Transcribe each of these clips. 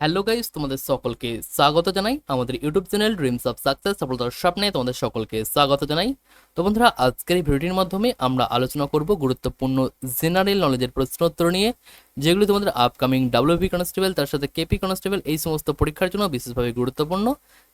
Hello guys তোমাদের সকলকে স্বাগত জানাই। আমাদের YouTube channel dreams of success সফলতার স্বপ্নে তোমাদের সকলকে স্বাগত জানাই। তো বন্ধুরা, আজকের এই ভিডিওটির মাধ্যমে আমরা আলোচনা করব গুরুত্বপূর্ণ জেনারেল নলেজের প্রশ্নোত্তর নিয়ে, যেগুলি তোমাদের আপকামিং ডাব্লিউপি কনস্টেবল তার সাথে কেপি কনস্টেবল এই সমস্ত পরীক্ষার জন্য বিশেষভাবে গুরুত্বপূর্ণ।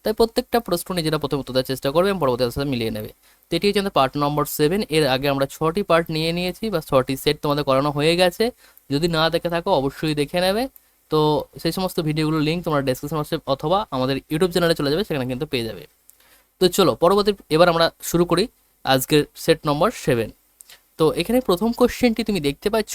তাই প্রত্যেকটা প্রশ্ন নিজেরা প্রথমে দেওয়ার চেষ্টা করবে এবং পরবর্তী সাথে মিলিয়ে নেবে। তো এটি হচ্ছে পার্ট নম্বর সেভেন এর আগে আমরা ছটি পার্ট নিয়ে নিয়েছি বা ছটি সেট তোমাদের করানো হয়ে গেছে। যদি না দেখে থাকো, অবশ্যই দেখে নেবে। তো সেই সমস্ত ভিডিওগুলোর লিঙ্ক তোমরা ডেসক্রিপশন বক্সে অথবা আমাদের ইউটিউব চ্যানেলে চলে যাবে, সেখানে কিন্তু পেয়ে যাবে। তো চলো, পরবর্তী, এবার আমরা শুরু করি আজকের সেট নম্বর সেভেন তো এখানে প্রথম কোশ্চেনটি তুমি দেখতে পাচ্ছ,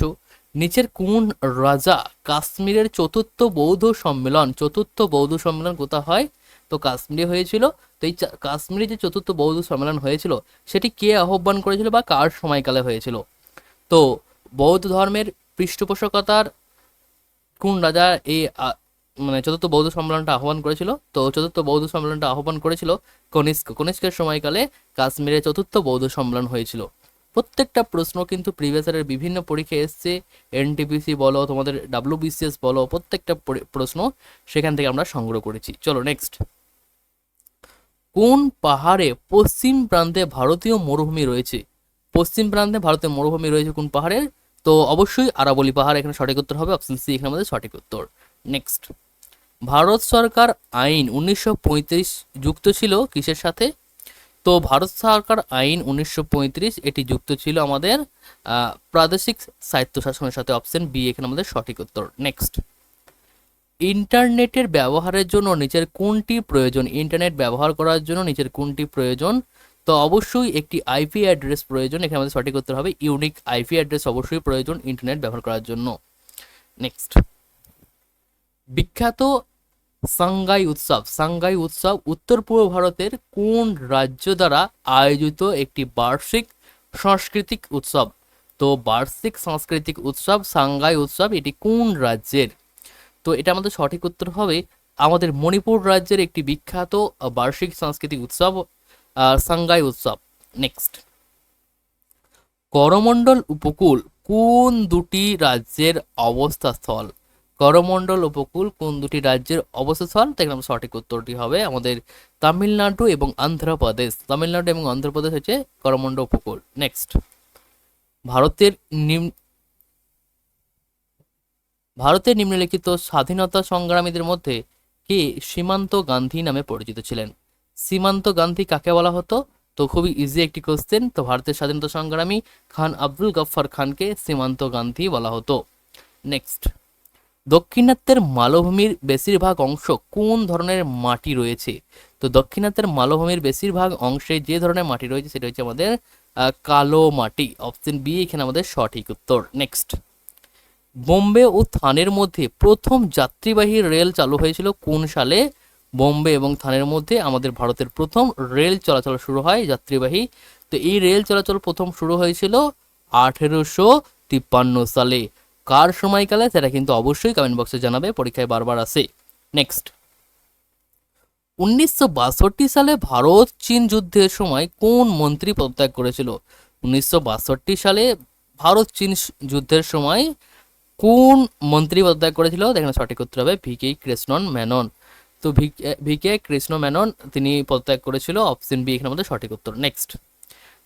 নিচের কোন রাজা কাশ্মীরের চতুর্থ বৌদ্ধ সম্মেলন, চতুর্থ বৌদ্ধ সম্মেলন কোথা হয়? তো কাশ্মীরে হয়েছিল। তো এই কাশ্মীরে যে চতুর্থ বৌদ্ধ সম্মেলন হয়েছিল, সেটি কে আহ্বান করেছিল বা কার সময়কালে হয়েছিল? তো বৌদ্ধ ধর্মের পৃষ্ঠপোষকতার কোন রাজা এই মানে চতুর্থ বৌদ্ধ সম্মেলনটা আহ্বান করেছিল। তো চতুর্থ বৌদ্ধ সম্মেলনটা আহ্বান করেছিল কনিষ্ক। কনিষ্কের সময়কালে কাশ্মীরে চতুর্থ বৌদ্ধ সম্মেলন হয়েছিল। প্রত্যেকটা প্রশ্ন কিন্তু প্রিভিয়াস ইয়ারের বিভিন্ন পরীক্ষায় এসছে। এনটিপিসি বলো, তোমাদের ডাব্লিউবিসিএস বলো, প্রত্যেকটা প্রশ্ন সেখান থেকে আমরা সংগ্রহ করেছি। চলো নেক্সট কোন পাহাড়ে পশ্চিম প্রান্তে ভারতীয় মরুভূমি রয়েছে? পশ্চিম প্রান্তে ভারতের মরুভূমি রয়েছে কোন পাহাড়ের? তো অবশ্যই আরাবলি পাহাড় এখানে সঠিক উত্তর হবে অপশন সি এখানে আমাদের সঠিক উত্তর। নেক্সট ভারত সরকার আইন উনিশশো পঁয়ত্রিশ যুক্ত ছিল কিসের সাথে? তো ভারত সরকার আইন উনিশশো পঁয়ত্রিশ এটি যুক্ত ছিল আমাদের প্রাদেশিক সাহিত্য শাসনের সাথে অপশন বি এখানে আমাদের সঠিক উত্তর। নেক্সট ইন্টারনেটের ব্যবহারের জন্য নিচের কোনটি প্রয়োজন? ইন্টারনেট ব্যবহার করার জন্য নিচের কোনটি প্রয়োজন? তো অবশ্যই একটি আইপি অ্যাড্রেস প্রয়োজন। এখানে আমাদের সঠিক উত্তর হবে ইউনিক আইপি অ্যাড্রেস অবশ্যই প্রয়োজন ইন্টারনেট ব্যবহার করার জন্য। নেক্সট বিখ্যাত সাংগাই উৎসব। সাংগাই উৎসব উত্তর পূর্ব ভারতের কোন রাজ্য দ্বারা আয়োজিত একটি বার্ষিক সাংস্কৃতিক উৎসব? তো বার্ষিক সাংস্কৃতিক উৎসব সাংগাই উৎসব এটি কোন রাজ্যের? তো এটা আমাদের সঠিক উত্তর হবে আমাদের মণিপুর রাজ্যের একটি বিখ্যাত বার্ষিক সাংস্কৃতিক উৎসব সাংগাই উৎসব। নেক্সট করমণ্ডল উপকূল কোন দুটি রাজ্যের অবস্থাস্থল? করমণ্ডল উপকূল কোন দুটি রাজ্যের অবস্থাস্থল? এখানে সঠিক উত্তরটি হবে আমাদের তামিলনাড়ু এবং অন্ধ্রপ্রদেশ তামিলনাড়ু এবং অন্ধ্রপ্রদেশ হচ্ছে করমণ্ডল উপকূল। নেক্সট ভারতের নিম ভারতের নিম্নলিখিত স্বাধীনতা সংগ্রামীদের মধ্যে কে সীমান্ত গান্ধী নামে পরিচিত ছিলেন? সীমান্ত গান্ধী কাকে বলা হতো? তো খুবই ইজি একটি কোশ্চেন তো ভারতের স্বাধীনতা সংগ্রামী খান আব্দুল গফফর খানকে সীমান্ত গান্ধী বলা হতো। নেক্সট দক্ষিণাত্যের মালভূমির বেশিরভাগ অংশ কোন ধরনের মাটি রয়েছে? তো দক্ষিণাত্যের মালভূমির বেশিরভাগ অংশে যে ধরনের মাটি রয়েছে সেটা হচ্ছে আমাদের কালো মাটি। অপশন বি এখানে আমাদের সঠিক উত্তর। নেক্সট বোম্বে ও থানের মধ্যে প্রথম যাত্রীবাহী রেল চালু হয়েছিল কোন সালে? বোম্বে এবং থানের মধ্যে আমাদের ভারতের প্রথম রেল চলাচল শুরু হয় যাত্রীবাহী। তো এই রেল চলাচল প্রথম শুরু হয়েছিল আঠেরোশো তিপ্পান্ন সালে। কার সময়কালে? সেটা কিন্তু অবশ্যই কমেন্ট বক্সে জানাবে, পরীক্ষায় বারবার আসে। নেক্সট উনিশশো বাষট্টি সালে ভারত চীন যুদ্ধের সময় কোন মন্ত্রী পদত্যাগ করেছিল? উনিশশো বাষট্টি সালে ভারত চীন যুদ্ধের সময় কোন মন্ত্রী পদত্যাগ করেছিল? দেখেন, সঠিক উত্তর হবে ভি ভিকে কৃষ্ণন মেনন। তো ভিকে কৃষ্ণ মেনন তিনি পদত্যাগ করেছিল অপশন বি এখানে আমাদের সঠিক উত্তর। নেক্সট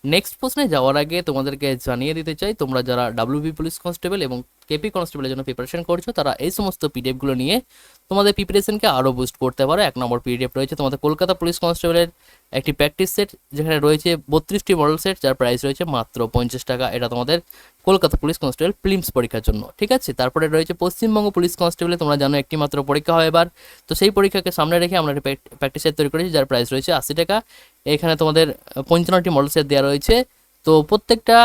নেক্সট প্রশ্নে যাওয়ার আগে তোমাদেরকে জানিয়ে দিতে চাই, তোমরা যারা ডাব্লিউবি পুলিশ কনস্টেবল এবং কেপি কনস্টেবলের জন্য প্রিপারেশন করছ, তারা এই সমস্ত পিডিএফগুলো নিয়ে তোমাদের প্রিপারেশনকে আরও বুস্ট করতে পারো। এক নম্বর পিডিএফ রয়েছে তোমাদের কলকাতা পুলিশ কনস্টেবলের একটি প্র্যাকটিস সেট যেখানে রয়েছে বত্রিশটি মডেল সেট যার প্রাইস রয়েছে মাত্র পঞ্চাশ টাকা। এটা তোমাদের কলকাতা পুলিশ কনস্টেবল প্রিলিমস পরীক্ষার জন্য, ঠিক আছে? তারপরে রয়েছে পশ্চিমবঙ্গ পুলিশ কনস্টেবলে তোমরা জানো একটি মাত্র পরীক্ষা হয় এবার। তো সেই পরীক্ষাকে সামনে রেখে আমরা একটি প্র্যাকটিস সেট তৈরি করেছি, যার প্রাইস রয়েছে আশি টাকা। এখানে তোমাদের পঞ্চান্নটি মডেল সেট দেওয়া রয়েছে। তো প্রত্যেকটা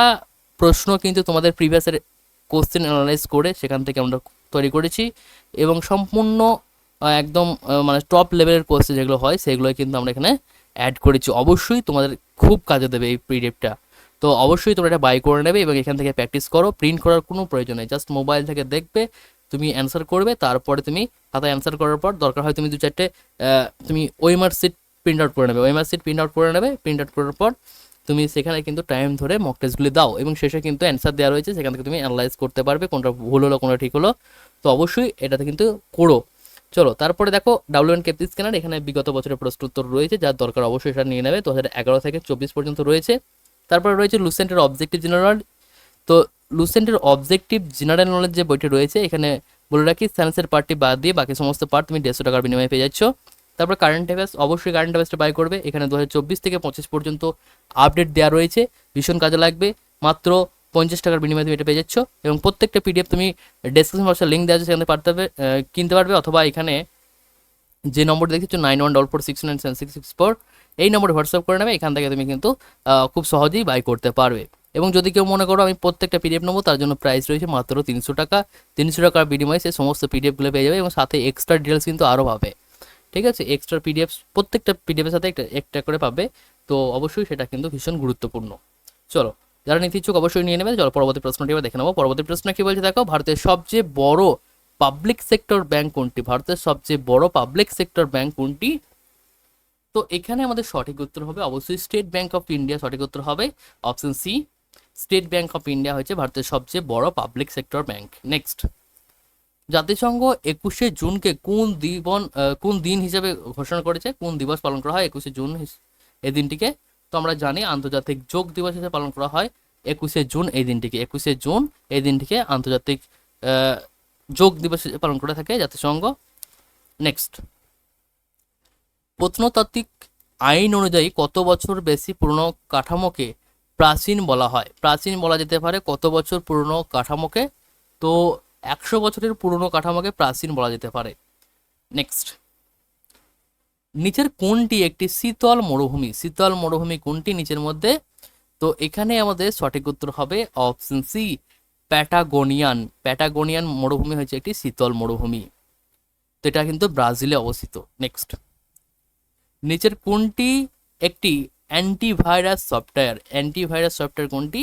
প্রশ্ন কিন্তু তোমাদের প্রিভিয়াসের কোশ্চেন অ্যানালাইজ করে সেখান থেকে আমরা তৈরি করেছি এবং সম্পূর্ণ একদম মানে টপ লেভেলের কোর্সে যেগুলো হয় সেগুলোই কিন্তু আমরা এখানে অ্যাড করেছি। অবশ্যই তোমাদের খুব কাজে দেবে এই পিডিএফটা তো অবশ্যই তোমরা এটা বাই করে নেবে এবং এখান থেকে প্র্যাকটিস করো। প্রিন্ট করার কোনো প্রয়োজন নেই। জাস্ট মোবাইল থেকে দেখবে, তুমি অ্যান্সার করবে, তারপরে তুমি খাতায় অ্যান্সার করার পর দরকার হয় তুমি দু চারটে তুমি ওইমার সিট প্রিন্ট আউট করে নেবে। ওইমার সিট প্রিন্ট আউট করে নেবে প্রিন্ট আউট করার পর তুমি সেখানে কিন্তু টাইম ধরে মক টেস্টগুলি দাও এবং শেষে কিন্তু অ্যান্সার দেওয়া রয়েছে, সেখান থেকে তুমি অ্যানালাইজ করতে পারবে কোনটা ভুল হলো, কোনটা ঠিক হলো। তো অবশ্যই এটাতে কিন্তু করো। চলো, তারপরে দেখো ডাব্লিউএন কেপি স্ক্যানার এখানে বিগত বছরের প্রশ্ন উত্তর রয়েছে, যার দরকার অবশ্যই সেটা নিয়ে নেবে। দু হাজার এগারো থেকে চব্বিশ পর্যন্ত রয়েছে। তারপরে রয়েছে লুসেন্টের অবজেক্টিভ জেনারেল তো লুসেন্টের অবজেক্টিভ জেনারেল নলেজ যে বইটি রয়েছে, এখানে বলে রাখি সায়েন্সের পার্টটি বাদ দিয়ে বাকি সমস্ত পার্ট তুমি দেড়শো টাকার বিনিময়ে পেয়ে যাচ্ছ। তারপর কারেন্ট অ্যাফেয়ার্স অবশ্যই কারেন্ট অ্যাফেয়ার্সটা বাই করবে। এখানে দু হাজার চব্বিশ থেকে পঁচিশ পর্যন্ত আপডেট দেওয়া রয়েছে। ভীষণ কাজে লাগবে। মাত্র পঞ্চাশ টাকার বিনিময়ে তুমি এটা পেয়ে যাচ্ছ। এবং প্রত্যেকটা পিডিএফ তুমি ডেসক্রিপশন বক্সে লিঙ্ক দেওয়া আছে, সেখানে পারতে কিনতে পারবে অথবা এখানে যে নম্বর দেখেছ nine one double four six nine seven six six four এই নম্বরে হোয়াটসঅ্যাপ করে নেবে। এখান থেকে তুমি কিন্তু খুব সহজেই বাই করতে পারবে। এবং যদি কেউ মনে করো আমি প্রত্যেকটা পিডিএফ নেব, তার জন্য প্রাইস রয়েছে মাত্র তিনশো টাকা। তিনশো টাকার বিনিময়ে সে সমস্ত পিডিএফগুলো পেয়ে যাবে এবং সাথে এক্সট্রা ডিটেলস কিন্তু আরও পাবে। ঠিক আছে? এক্সট্রা পিডিএফ প্রত্যেকটা পিডিএফের সাথে একটা একটা করে পাবে। তো অবশ্যই সেটা কিন্তু ভীষণ গুরুত্বপূর্ণ। চলো, যারা নিতে ইচ্ছুক অবশ্যই নিয়ে নেবে। চলো, পরবর্তী প্রশ্নটি এবার দেখে নেব। পরবর্তী প্রশ্ন কি বলছে দেখো? ভারতের সবচেয়ে বড় পাবলিক সেক্টর ব্যাংক কোনটি? ভারতের সবচেয়ে বড় পাবলিক সেক্টর ব্যাংক কোনটি? তো এখানে আমাদের সঠিক উত্তর হবে অবশ্যই স্টেট ব্যাংক অফ ইন্ডিয়া সঠিক উত্তর হবে option C State Bank of India হচ্ছে ভারতের সবচেয়ে বড় পাবলিক সেক্টর ব্যাংক নেক্সট জাতিসংঘ একুশে জুনকে কোন দিবন কোন দিন হিসেবে ঘোষণা করেছে? কোন দিবস পালন করা হয়? একুশে জুন এই দিনটিকে। তো আমরা জানি আন্তর্জাতিক যোগ দিবস হিসেবে পালন করা হয়। একুশে জুন এই দিনটিকে। একুশে জুন এই দিনটিকে আন্তর্জাতিক যোগ দিবস পালন করে থাকে জাতিসংঘ। নেক্সট প্রত্নতাত্ত্বিক আইন অনুযায়ী কত বছর বেশি পুরনো কাঠামোকে প্রাচীন বলা হয়? প্রাচীন বলা যেতে পারে কত বছর পুরনো কাঠামোকে? তো একশো বছরের পুরনো কাঠামোকে প্রাচীন বলা যেতে পারে। নেক্সট নিচের কোনটি একটি শীতল মরুভূমি। শীতল মরুভূমি কোনটি নিচের মধ্যে। তো এখানে আমাদের সঠিক উত্তর হবে অপশন সি প্যাটাগোনিয়ান প্যাটাগোনিয়ান মরুভূমি হচ্ছে একটি শীতল মরুভূমি। তো এটা কিন্তু ব্রাজিলে অবস্থিত। নেক্সট নিচের কোনটি একটি অ্যান্টিভাইরাস সফটওয়্যার অ্যান্টিভাইরাস সফটওয়্যার কোনটি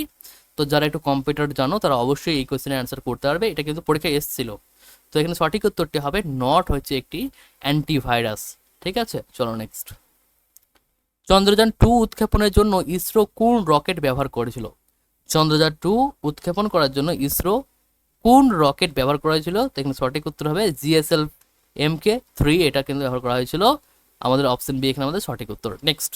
তো যারা একটু কম্পিউটার জানো, তারা অবশ্যই এই কোশ্চেনের অ্যান্সার করতে পারবে। এটা কিন্তু পরীক্ষায় এসেছিল। তো এখানে সঠিক উত্তরটি হবে নট হচ্ছে একটি অ্যান্টিভাইরাস ঠিক আছে? চলো নেক্সট চন্দ্রযান টু উৎক্ষেপণের জন্য ইসরো কোন রকেট ব্যবহার করেছিল? চন্দ্রযান টু উৎক্ষেপণ করার জন্য ইসরো কোন রকেট ব্যবহার করা হয়েছিল তো এখানে সঠিক উত্তর হবে জিএসএল এম কে থ্রি। এটা কিন্তু ব্যবহার করা হয়েছিল। আমাদের অপশন বি এখানে আমাদের সঠিক উত্তর। নেক্সট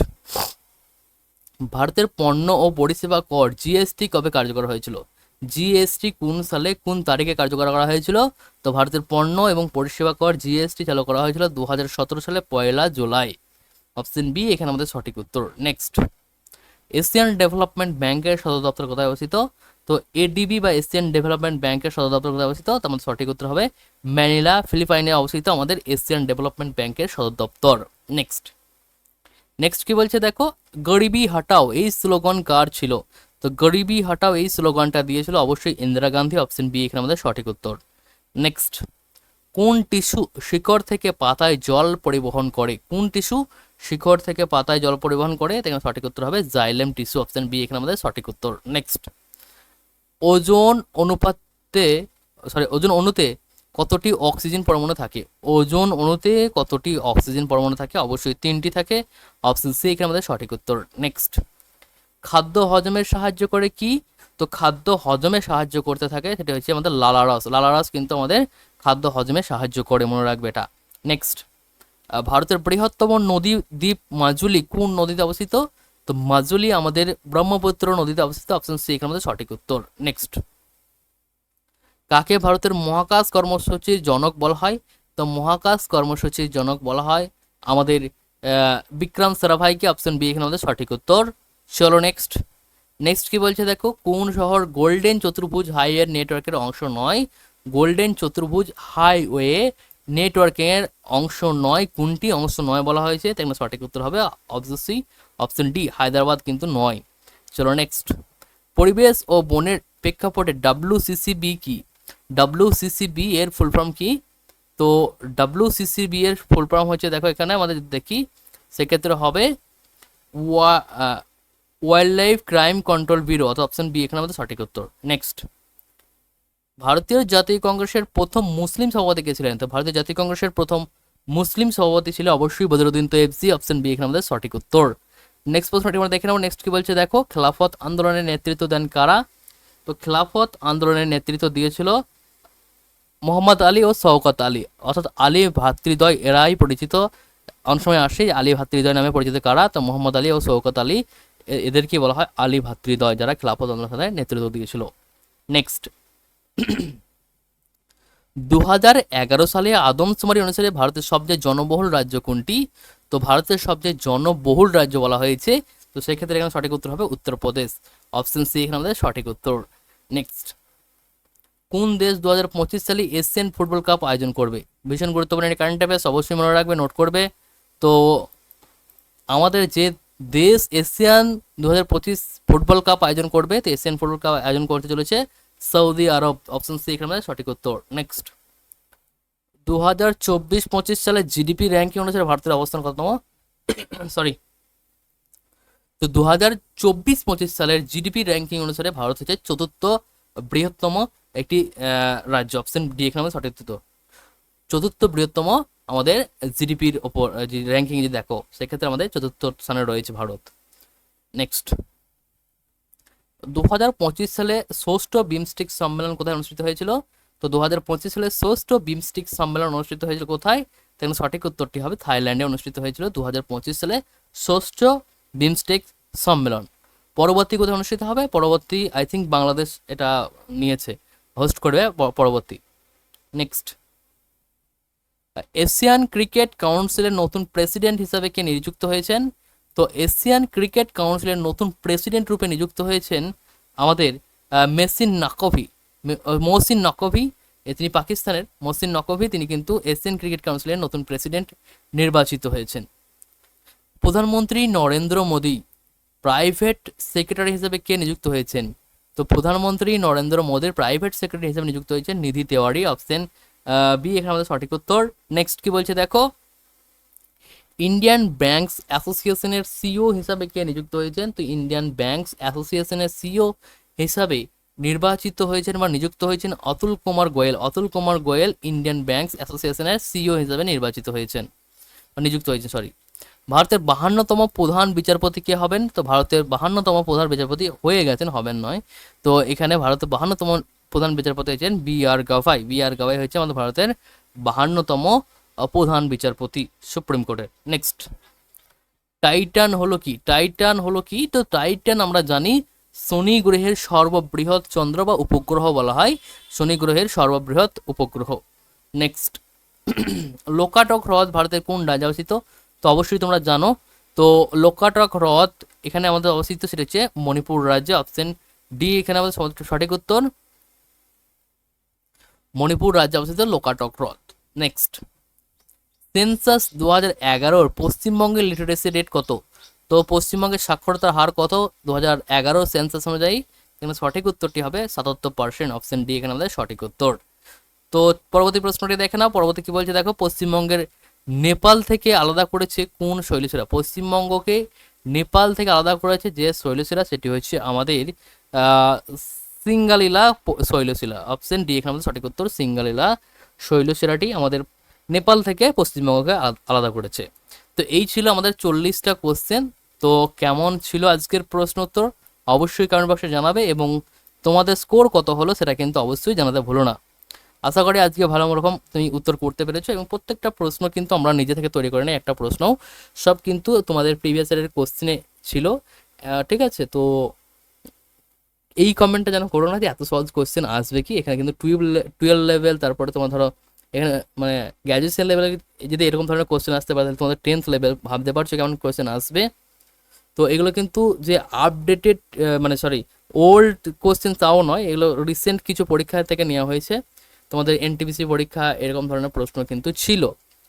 ভারতের পণ্য ও পরিষেবা কর জিএসটি কবে কার্যকর হয়েছিল? জিএসটি কোন সালে কোন তারিখে কার্যকর করা হয়েছিল? তো ভারতের পণ্য এবং পরিষেবা কর জিএসটি চালু করা হয়েছিল দু হাজার সতেরো সালে পয়লা জুলাই। অপশন বি এখানে আমাদের সঠিক উত্তর। নেক্সট এশিয়ান ডেভেলপমেন্ট ব্যাংকের সদর দপ্তর কোথায় অবস্থিত? তো এডিবি বা এশিয়ান ডেভেলপমেন্ট ব্যাংকের সদর দপ্তর কোথায় অবস্থিত? তো আমাদের সঠিক উত্তর হবে ম্যানিলা, ফিলিপাইনে অবস্থিত আমাদের এশিয়ান ডেভেলপমেন্ট ব্যাংকের সদর দপ্তর। নেক্সট নেক্সট কি বলছে দেখো? গরিবি হটাও এই স্লোগান কার ছিল? তো গরিবি হটাও এই স্লোগানটা দিয়েছিল অবশ্যই ইন্দিরা গান্ধী অপশন বি এখানে আমাদের সঠিক উত্তর। নেক্সট কোন টিস্যু শিকড় থেকে পাতায় জল পরিবহন করে? কোন টিস্যু শিকড় থেকে পাতায় জল পরিবহন করে? এখানে সঠিক উত্তর হবে জাইলেম টিস্যু অপশন বি এখানে আমাদের সঠিক উত্তর। নেক্সট ওজন অনুপাতে সরি ওজন অণুতে কতটি অক্সিজেন পরমাণু থাকে? ওজন অণুতে কতটি অক্সিজেন পরমাণু থাকে? অবশ্যই তিনটি থাকে। অপশন সি, এখানে আমাদের সঠিক উত্তর। নেক্সট। খাদ্য হজমের সাহায্য করে কি? তো খাদ্য হজমে সাহায্য করতে থাকে, সেটা হচ্ছে আমাদের লালারস লালারস কিন্তু আমাদের খাদ্য হজমে সাহায্য করে, মনে রাখবে এটা। নেক্সট। ভারতের বৃহত্তম নদী দ্বীপ মাজুলি, কোন নদীতে অবস্থিত? তো মাজুলি আমাদের ব্রহ্মপুত্র নদীতে অবস্থিত। অপশন সি, এখানে আমাদের সঠিক উত্তর। নেক্সট। কাকে ভারতের মহাকাশ কর্মসূচির জনক বলা হয়? তো মহাকাশ কর্মসূচির জনক বলা হয় আমাদের বিক্রম সারাভাইকে অপশন বি এখানে আমাদের সঠিক উত্তর। চলো নেক্সট নেক্সট কি বলছে দেখো? কোন শহর গোল্ডেন চতুর্ভুজ হাইওয়ের নেটওয়ার্কের অংশ নয়? গোল্ডেন চতুর্ভুজ হাইওয়ে নেটওয়ার্কের অংশ নয়, কোনটি অংশ নয় বলা হয়েছে? তাই সঠিক উত্তর হবে option C option D Hyderabad কিন্তু নয়। চলো নেক্সট পরিবেশ ও বনের প্রেক্ষাপটে ডাব্লিউসিসিবি কি? ডাব্লিউসিসিবি এর ফুল ফর্ম কি? তো ডাব্লিউসিসিবি এর ফুল ফর্ম হচ্ছে দেখো এখানে আমাদের দেখি। সেক্ষেত্রে হবে wildlife crime control bureau অর্থাৎ অপশন বি এখানে আমাদের সঠিক উত্তর। নেক্সট ভারতীয় জাতীয় কংগ্রেসের প্রথম মুসলিম সভাপতি কে ছিলেন? তো ভারতীয় জাতীয় কংগ্রেসের প্রথম মুসলিম সভাপতি ছিল অবশ্যই বদরুদ্দিন তো এফসি অপশন বি এখানে আমাদের সঠিক উত্তর। নেক্সট প্রশ্নটি আমরা দেখে নেব। নেক্সট কি বলছে দেখো? খেলাফত আন্দোলনের নেতৃত্ব দেন কারা? তো খেলাফত আন্দোলনের নেতৃত্ব দিয়েছিল মোহাম্মদ আলী ও শওকত আলী। অর্থাৎ আলী ভাতৃদ্বয় এরাই পরিচিত। অনেক সময় আসে আলী ভাতৃদ্বয় নামে পরিচিত কারা? তো মোহাম্মদ আলী ও শওকত আলী এদেরকে বলা হয় আলী ভাতৃদ্বয়, যারা খেলাফত আন্দোলনের নেতৃত্ব দিয়েছিল। নেক্সট দু সালে আদমশুমারি অনুসারে ভারতের সবচেয়ে জনবহুল রাজ্য কোনটি? তো ভারতের সবচেয়ে জনবহুল রাজ্য বলা হয়েছে। তো সেক্ষেত্রে এখানে সঠিক উত্তর হবে উত্তরপ্রদেশ। অপশন সি এখানে আমাদের সঠিক উত্তর। নেক্সট কোন দেশ দু হাজার পঁচিশ সালে এশিয়ান ফুটবল কাপ আয়োজন করবে? ভীষণ গুরুত্বপূর্ণ একটা কারেন্ট অ্যাফেয়ার্স অবশ্যই মনে রাখবে নোট করবে। তো আমাদের যে দেশ এশিয়ান দু হাজার পঁচিশ ফুটবল কাপ আয়োজন করবে, তো এশিয়ান ফুটবল কাপ আয়োজন করতে চলেছে সৌদি আরব অপশন সি এখানে সঠিক উত্তর। নেক্সট দু হাজার চব্বিশ পঁচিশ সালে জিডিপি র্যাঙ্কিং অনুসারে ভারতের অবস্থান কততম? সরি তো দু হাজার চব্বিশ পঁচিশ সালের জিডিপি র্যাঙ্কিং অনুসারে ভারত হচ্ছে চতুর্থ বৃহত্তম একটি রাজ্য। অপশন ডি এখানে সঠিক উত্তর। চতুর্থ বৃহত্তম আমাদের জিডিপির ওপর যে র্যাঙ্কিং যদি দেখো, সেক্ষেত্রে আমাদের চতুর্থ স্থানে রয়েছে ভারত। নেক্সট দু হাজার পঁচিশ সালে ষষ্ঠ বিমস্টিক সম্মেলন কোথায় অনুষ্ঠিত হয়েছিল? তো দু হাজার পঁচিশ সালে ষষ্ঠ বিমস্টিক সম্মেলন অনুষ্ঠিত হয়েছিল কোথায়? তাহলে সঠিক উত্তরটি হবে থাইল্যান্ডে অনুষ্ঠিত হয়েছিল। দু হাজার পঁচিশ সালে ষষ্ঠ বিমস্টিক সম্মেলন। পরবর্তী কোথায় অনুষ্ঠিত হবে? পরবর্তী আই থিঙ্ক বাংলাদেশ এটা নিয়েছে হোস্ট করবে পরবর্তী। নেক্সট এশিয়ান ক্রিকেট কাউন্সিলের নতুন প্রেসিডেন্ট হিসাবে কে নিযুক্ত হয়েছেন? তো এশিয়ান ক্রিকেট কাউন্সিলের নতুন প্রেসিডেন্ট রূপে নিযুক্ত হয়েছেন আমাদের মেসিন নাকভি মহসিন নকভি তিনি পাকিস্তানের। মহসিন নকভি তিনি কিন্তু এশিয়ান ক্রিকেট কাউন্সিলের নতুন প্রেসিডেন্ট নির্বাচিত হয়েছেন। প্রধানমন্ত্রী নরেন্দ্র মোদী প্রাইভেট সেক্রেটারি হিসেবে কে নিযুক্ত হয়েছেন? তো প্রধানমন্ত্রী নরেন্দ্র মোদীর প্রাইভেট সেক্রেটারি হিসেবে নিযুক্ত হয়েছেন নিধি তেওয়ারি, অপশন বি, এখানে আমাদের সঠিক উত্তর। নেক্সট কি বলছে দেখো? ইন্ডিয়ান ব্যাংকস অ্যাসোসিয়েশনের সিও হিসাবে কে নিযুক্ত হয়েছেন? তো ইন্ডিয়ান ব্যাংকস অ্যাসোসিয়েশনের সিও হিসাবে নির্বাচিত হয়েছেন বা নিযুক্ত হয়েছেন অতুল কুমার গোয়েল। অতুল কুমার গোয়েল ইন্ডিয়ান ব্যাংকস অ্যাসোসিয়েশনের সিও হিসাবে নির্বাচিত হয়েছেন নিযুক্ত হয়েছেন সরি ভারতের বাহান্নতম প্রধান বিচারপতি কে হবেন? তো ভারতের বাহান্নতম প্রধান বিচারপতি হয়ে গেছেন, হবেন নয়। তো এখানে ভারতের বাহান্নতম প্রধান বিচারপতি হয়েছেন B R Gavai. B R Gavai হচ্ছে আমাদের ভারতের বাহান্নতম প্রধান বিচারপতি সুপ্রিম কোর্টের। নেক্সট টাইটান হলো কি? টাইটান হলো কি? তো টাইটান আমরা জানি শনি গ্রহের সর্ববৃহৎ চন্দ্র বা উপগ্রহ বলা হয়। শনি গ্রহের সর্ববৃহৎ উপগ্রহ। নেক্সট লোকাটক হ্রদ ভারতের কোন রাজ্যে অবস্থিত? তো অবশ্যই তোমরা জানো। তো লোকাটক হ্রদ এখানে আমাদের অবস্থিত সেটা হচ্ছে মণিপুর রাজ্যে, অপশন ডি, এখানে আমাদের সঠিক- উত্তর। মণিপুর রাজ্যে অবস্থিত লোকাটক হ্রদ। নেক্সট সেন্সাস দু হাজার এগারোর পশ্চিমবঙ্গের লিটারেসি রেট কত? তো পশ্চিমবঙ্গের সাক্ষরতার হার কত? দু হাজার এগারো সেন্সাস অনুযায়ী এখানে সঠিক উত্তরটি হবে সাতাত্তর পার্সেন্ট অপশন ডি এখানে আমাদের সঠিক উত্তর। তো পরবর্তী প্রশ্নটি দেখে নাও। পরবর্তী কি বলছে? দেখো, পশ্চিমবঙ্গের নেপাল থেকে আলাদা করেছে কোন শৈলশিরা? পশ্চিমবঙ্গকে নেপাল থেকে আলাদা করেছে যে শৈলশিরা, সেটি হচ্ছে আমাদের সিঙ্গালীলা শৈলশিলা। অপশন ডি এখানে আমাদের সঠিক উত্তর সিঙ্গালীলা শৈলশিরাটি আমাদের নেপাল থেকে পশ্চিমবঙ্গকে আলা- আলাদা করেছে। তো এই ছিল আমাদের চল্লিশটা কোশ্চেন তো কেমন ছিল আজকের প্রশ্ন উত্তর? অবশ্যই কমেন্ট বক্সে জানাবে এবং তোমাদের স্কোর কত হলো সেটা কিন্তু অবশ্যই জানাতে ভুলো না। আশা করি আজকে ভালো রকম তুমি উত্তর করতে পেরেছ এবং প্রত্যেকটা প্রশ্ন কিন্তু আমরা নিজে থেকে তৈরি করে নিই, একটা প্রশ্নও। সব কিন্তু তোমাদের প্রিভিয়াস ইয়ারের কোশ্চেনে ছিল। ঠিক আছে, তো এই কমেন্টটা যেন করো না যে এত সহজ কোশ্চেন আসবে কি? এখানে কিন্তু টুয়েলভ টুয়েলভ লেভেল তারপরে তোমার ধরো এখানে মানে গ্র্যাজুয়েশন লেভেলে যদি এরকম ধরনের কোশ্চেন আসতে পারে, তাহলে তোমাদের টেন্থ লেভেল ভাবতে পারছ কেমন কোশ্চেন আসবে। তো এগুলো কিন্তু যে আপডেটেড মানে সরি ওল্ড কোশ্চেন তাও নয়, এগুলো রিসেন্ট কিছু পরীক্ষা থেকে নেওয়া হয়েছে। তোমাদের এনটিপিসি পরীক্ষা এরকম ধরনের প্রশ্ন কিন্তু ছিল,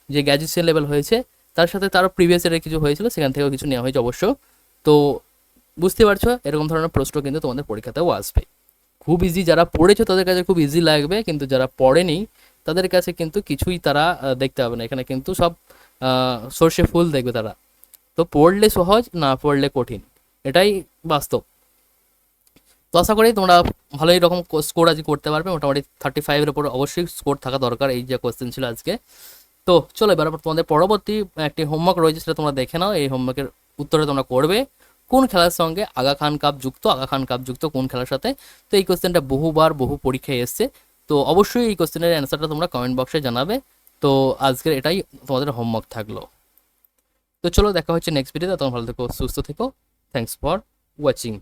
যে গ্র্যাজুয়েশন লেভেল হয়েছে, তার সাথে তারও প্রিভিয়াস ইয়ারের কিছু হয়েছিল, সেখান থেকেও কিছু নেওয়া হয়েছে অবশ্য। তো বুঝতে পারছ, এরকম ধরনের প্রশ্ন কিন্তু তোমাদের পরীক্ষাতেও আসবে। খুব ইজি যারা পড়েছো তাদের কাছে খুব ইজি লাগবে, কিন্তু যারা পড়েনি, তাদের কাছে কিন্তু কিছুই তারা দেখতে পাবে না। এখানে কিন্তু সব সর্ষে ফুল দেখবে তারা। তো পড়লে সহজ, না পড়লে কঠিন। এটাই বাস্তব। তো আশা করি তোমরা ভালোই রকম স্কোর আজকে করতে পারবে। মোটামুটি থার্টি ফাইভের উপর অবশ্যই স্কোর থাকা দরকার এই যে কোয়েশ্চেন ছিল আজকে। তো চলো এবার তোমাদের পরবর্তী একটি হোমওয়ার্ক রয়েছে সেটা তোমরা দেখে নাও। এই হোমওয়ার্কের উত্তরে তোমরা করবে, কোন খেলার সঙ্গে আগা খান কাপ যুক্ত, আগা খান কাপ যুক্ত কোন খেলার সাথে? তো এই কোয়েশ্চেনটা বহুবার, বহু পরীক্ষায় এসছে। তো অবশ্যই এই কোশ্চেনের অ্যান্সারটা তোমরা কমেন্ট বক্সে জানাবে। তো আজকের এটাই তোমাদের হোমওয়ার্ক থাকল। তো চলো দেখা হচ্ছে নেক্সট ভিডিওতে তোমরা ভালো থেকো, সুস্থ থেকো। Thanks for watching